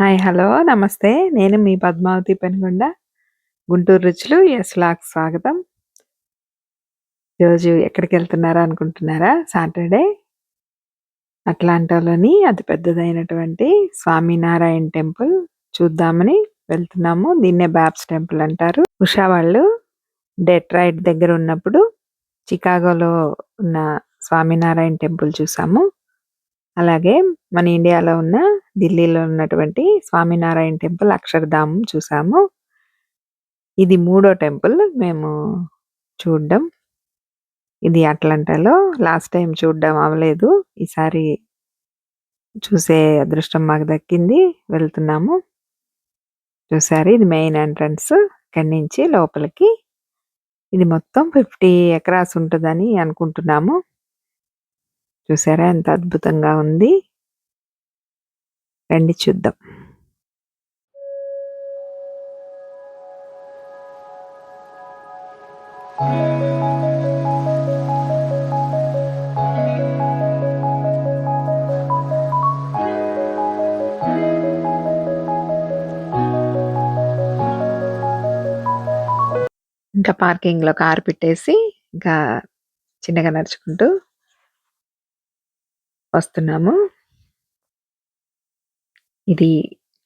Hi hello నమస్తే. నేను మీ పద్మావతి పెనుగొండ. గుంటూరు రుచులు ఎస్ లాక్ స్వాగతం. ఈరోజు ఎక్కడికి వెళ్తున్నారా అనుకుంటున్నారా? సాటర్డే. అట్లాంటాలోని అతి పెద్దదైనటువంటి స్వామినారాయణ టెంపుల్ చూద్దామని వెళ్తున్నాము. దీన్నే బ్యాబ్స్ టెంపుల్ అంటారు. ఉషా వాళ్ళు డెట్రాయిడ్ దగ్గర ఉన్నప్పుడు చికాగోలో ఉన్న స్వామినారాయణ టెంపుల్ చూసాము. అలాగే మన ఇండియాలో ఉన్న ఢిల్లీలో ఉన్నటువంటి స్వామినారాయణ టెంపుల్ అక్షరధామం చూసాము. ఇది మూడో టెంపుల్ మేము చూడడం. ఇది అట్లాంటాలో లాస్ట్ టైం చూడడం అవ్వలేదు ఈసారి చూసే అదృష్టం మాకు దక్కింది. వెళ్తున్నాము. చూసారు ఇది మెయిన్ ఎంట్రన్స్ ఇక్కడి నుంచి లోపలికి. ఇది మొత్తం ఫిఫ్టీ ఎకరాస్ ఉంటుందని అనుకుంటున్నాము. చూసారా ఎంత అద్భుతంగా ఉంది. రండి చూద్దాం. ఇంకా పార్కింగ్లో కార్ పెట్టేసి ఇంకా చిన్నగా నడుచుకుంటూ వస్తున్నాము. ఇది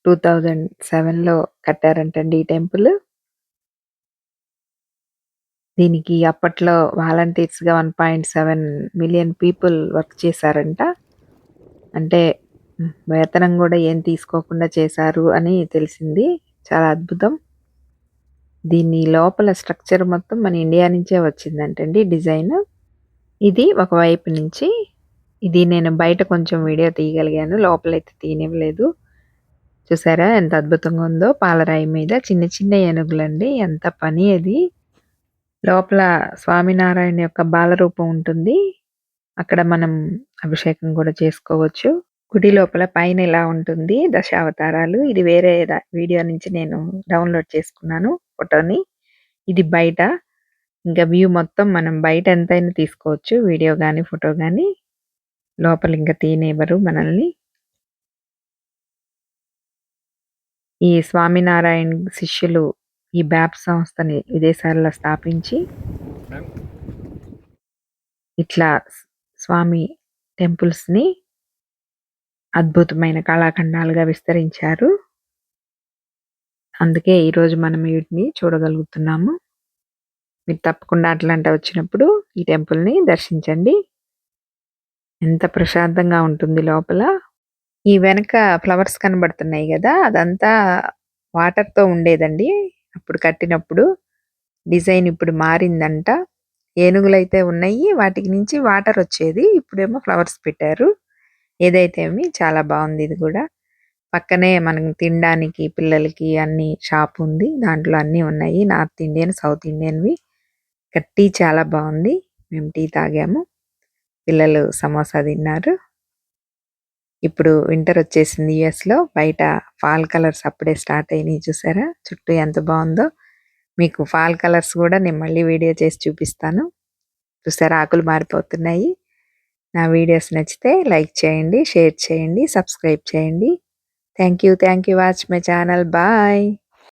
టూ థౌజండ్ సెవెన్లో కట్టారంటండి ఈ టెంపుల్. దీనికి అప్పట్లో వాలంటీర్స్గా one point seven million people work చేశారంట. అంటే వేతనం కూడా ఏం తీసుకోకుండా చేశారు అని తెలిసింది. చాలా అద్భుతం. దీని లోపల స్ట్రక్చర్ మొత్తం మన ఇండియా నుంచే వచ్చిందంటండి డిజైన్. ఇది ఒకవైపు నుంచి ఇది నేను బయట కొంచెం వీడియో తీయగలిగాను లోపలైతే తీయనివ్వలేదు. చూసారా ఎంత అద్భుతంగా ఉందో? పాలరాయి మీద చిన్న చిన్న ఏనుగులండి. ఎంత పని అది. లోపల స్వామినారాయణ యొక్క బాలరూపం ఉంటుంది. అక్కడ మనం అభిషేకం కూడా చేసుకోవచ్చు. గుడి లోపల పైన ఇలా ఉంటుంది దశావతారాలు. ఇది వేరే వీడియో నుంచి నేను డౌన్లోడ్ చేసుకున్నాను ఫోటోని. ఇది బయట. ఇంకా వ్యూ మొత్తం మనం బయట ఎంతైనా తీసుకోవచ్చు. వీడియో కానీ ఫోటో కానీ లోపల ఇంకా తీనేవరు మనల్ని. ఈ స్వామినారాయణ శిష్యులు ఈ బ్యాప్ సంస్థని విదేశాల్లో స్థాపించి ఇట్లా స్వామి టెంపుల్స్ని అద్భుతమైన కళాఖండాలుగా విస్తరించారు. అందుకే ఈరోజు మనం వీటిని చూడగలుగుతున్నాము. మీరు తప్పకుండా అట్లాంటి వచ్చినప్పుడు ఈ టెంపుల్ని దర్శించండి. ఎంత ప్రశాంతంగా ఉంటుంది లోపల. ఈ వెనక ఫ్లవర్స్ కనబడుతున్నాయి కదా అదంతా వాటర్తో ఉండేదండి. అప్పుడు కట్టినప్పుడు డిజైన్ ఇప్పుడు మారిందంట. ఏనుగులు అయితే ఉన్నాయి వాటికి నుంచి వాటర్ వచ్చేది. ఇప్పుడేమో ఫ్లవర్స్ పెట్టారు. ఏదైతే చాలా బాగుంది ఇది కూడా. పక్కనే మనం తినడానికి పిల్లలకి అన్ని షాప్ ఉంది. దాంట్లో అన్నీ ఉన్నాయి. నార్త్ ఇండియన్ సౌత్ ఇండియన్వి. టీ చాలా బాగుంది. మేము టీ తాగాము. పిల్లలు సమోసా తిన్నారు. ఇప్పుడు వింటర్ వచ్చేసింది యుఎస్లో బయట ఫాల్ కలర్స్ అప్పుడే స్టార్ట్ అయినాయి చూసారా? చుట్టూ ఎంత బాగుందో. మీకు ఫాల్ కలర్స్ కూడా నేను మళ్ళీ వీడియో చేసి చూపిస్తాను. చూసారా? ఆకులు మారిపోతున్నాయి. నా వీడియోస్ నచ్చితే లైక్ చేయండి షేర్ చేయండి సబ్స్క్రైబ్ చేయండి. Thank you thank you watch my channel bye